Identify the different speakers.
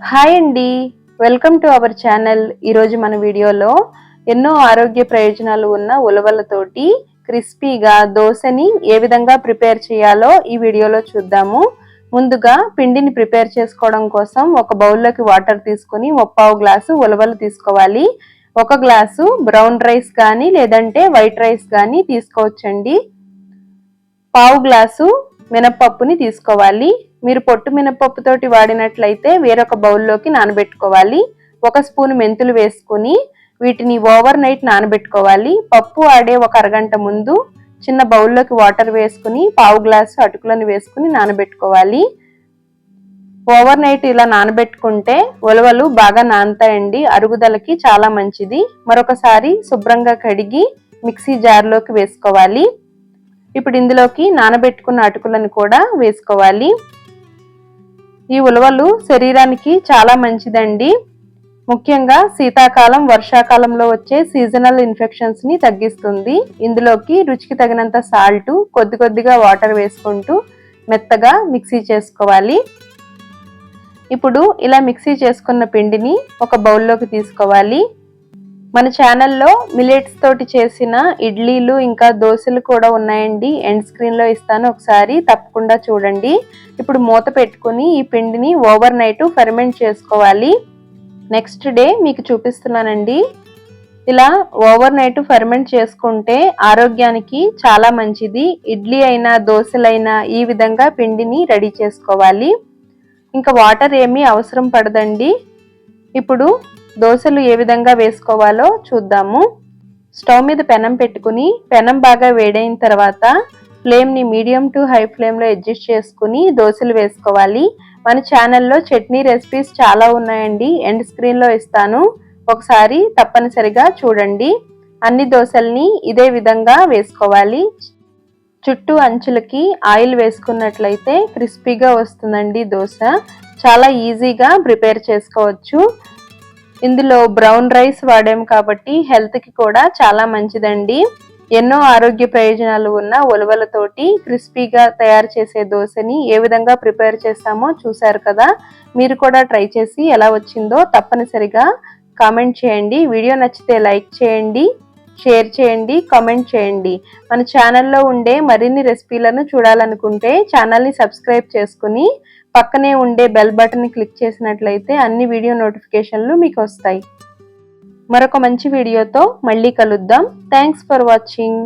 Speaker 1: Hi అండి. Welcome to our channel. ఈరోజు మన వీడియోలో ఎన్నో ఆరోగ్య ప్రయోజనాలు ఉన్న ఉలవలతోటి క్రిస్పీగా దోశని ఏ విధంగా ప్రిపేర్ చేయాలో ఈ వీడియోలో చూద్దాము. ముందుగా పిండిని ప్రిపేర్ చేసుకోవడం కోసం ఒక బౌల్లోకి వాటర్ తీసుకుని ముప్పావు గ్లాసు ఉలవలు తీసుకోవాలి. ఒక గ్లాసు బ్రౌన్ రైస్ కానీ లేదంటే వైట్ రైస్ కానీ తీసుకోవచ్చండి. పావు గ్లాసు మినపప్పుని తీసుకోవాలి. మీరు పొట్టు మినపప్పుతోటి వాడినట్లయితే వేరొక బౌల్లోకి నానబెట్టుకోవాలి. ఒక స్పూన్ మెంతులు వేసుకుని వీటిని ఓవర్ నైట్ నానబెట్టుకోవాలి. పప్పు ఆడే ఒక అరగంట ముందు చిన్న బౌల్లోకి వాటర్ వేసుకుని పావు గ్లాసు అటుకులను వేసుకుని నానబెట్టుకోవాలి. ఓవర్ నైట్ ఇలా నానబెట్టుకుంటే ఉలవలు బాగా నానతాయండి. అరుగుదలకి చాలా మంచిది. మరొకసారి శుభ్రంగా కడిగి మిక్సీ జార్లోకి వేసుకోవాలి. ఇప్పుడు ఇందులోకి నానబెట్టుకున్న అటుకులను కూడా వేసుకోవాలి. ఈ ఉలవలు శరీరానికి చాలా మంచిదండి. ముఖ్యంగా శీతాకాలం వర్షాకాలంలో వచ్చే సీజనల్ ఇన్ఫెక్షన్స్ని తగ్గిస్తుంది. ఇందులోకి రుచికి తగినంత సాల్ట్ కొద్ది కొద్దిగా వాటర్ వేసుకుంటూ మెత్తగా మిక్సీ చేసుకోవాలి. ఇప్పుడు ఇలా మిక్సీ చేసుకున్న పిండిని ఒక బౌల్లోకి తీసుకోవాలి. మన ఛానల్లో మిలెట్స్ తోటి చేసిన ఇడ్లీలు ఇంకా దోశలు కూడా ఉన్నాయండి. ఎండ్ స్క్రీన్లో ఇస్తాను ఒకసారి. తప్పకుండా చూడండి. ఇప్పుడు మూత పెట్టుకుని ఈ పిండిని ఓవర్ నైట్ ఫెర్మెంట్ చేసుకోవాలి. నెక్స్ట్ డే మీకు చూపిస్తున్నానండి. ఇలా ఓవర్ నైట్ ఫెర్మెంట్ చేసుకుంటే ఆరోగ్యానికి చాలా మంచిది. ఇడ్లీ అయినా దోశలైనా ఈ విధంగా పిండిని రెడీ చేసుకోవాలి. ఇంకా వాటర్ ఏమీ అవసరం పడదండి. ఇప్పుడు దోశలు ఏ విధంగా వేసుకోవాలో చూద్దాము. స్టవ్ మీద పెనం పెట్టుకుని పెనం బాగా వేడైన తర్వాత ఫ్లేమ్ని మీడియం టు హై ఫ్లేమ్లో అడ్జస్ట్ చేసుకుని దోశలు వేసుకోవాలి. మన ఛానల్లో చట్నీ రెసిపీస్ చాలా ఉన్నాయండి. ఎండ్ స్క్రీన్లో ఇస్తాను. ఒకసారి తప్పనిసరిగా చూడండి. అన్ని దోశల్ని ఇదే విధంగా వేసుకోవాలి. చుట్టూ అంచులకి ఆయిల్ వేసుకున్నట్లయితే క్రిస్పీగా వస్తుందండి దోశ. చాలా ఈజీగా ప్రిపేర్ చేసుకోవచ్చు. ఇందులో బ్రౌన్ రైస్ వాడాము కాబట్టి హెల్త్కి కూడా చాలా మంచిదండి. ఎన్నో ఆరోగ్య ప్రయోజనాలు ఉన్న ఉలవలతోటి క్రిస్పీగా తయారు చేసే దోశని ఏ విధంగా ప్రిపేర్ చేస్తామో చూశారు కదా. మీరు కూడా ట్రై చేసి ఎలా వచ్చిందో తప్పనిసరిగా కామెంట్ చేయండి. వీడియో నచ్చితే లైక్ చేయండి. షేర్ చేయండి కామెంట్ చేయండి. మన ఛానల్లో ఉండే మరిన్ని రెసిపీలను చూడాలనుకుంటే ఛానల్ని సబ్స్క్రైబ్ చేసుకుని పక్కనే ఉండే బెల్ బటన్ని క్లిక్ చేసినట్లయితే అన్ని వీడియో నోటిఫికేషన్లు మీకు వస్తాయి. మరొక మంచి వీడియోతో మళ్ళీ కలుద్దాం. Thanks for watching.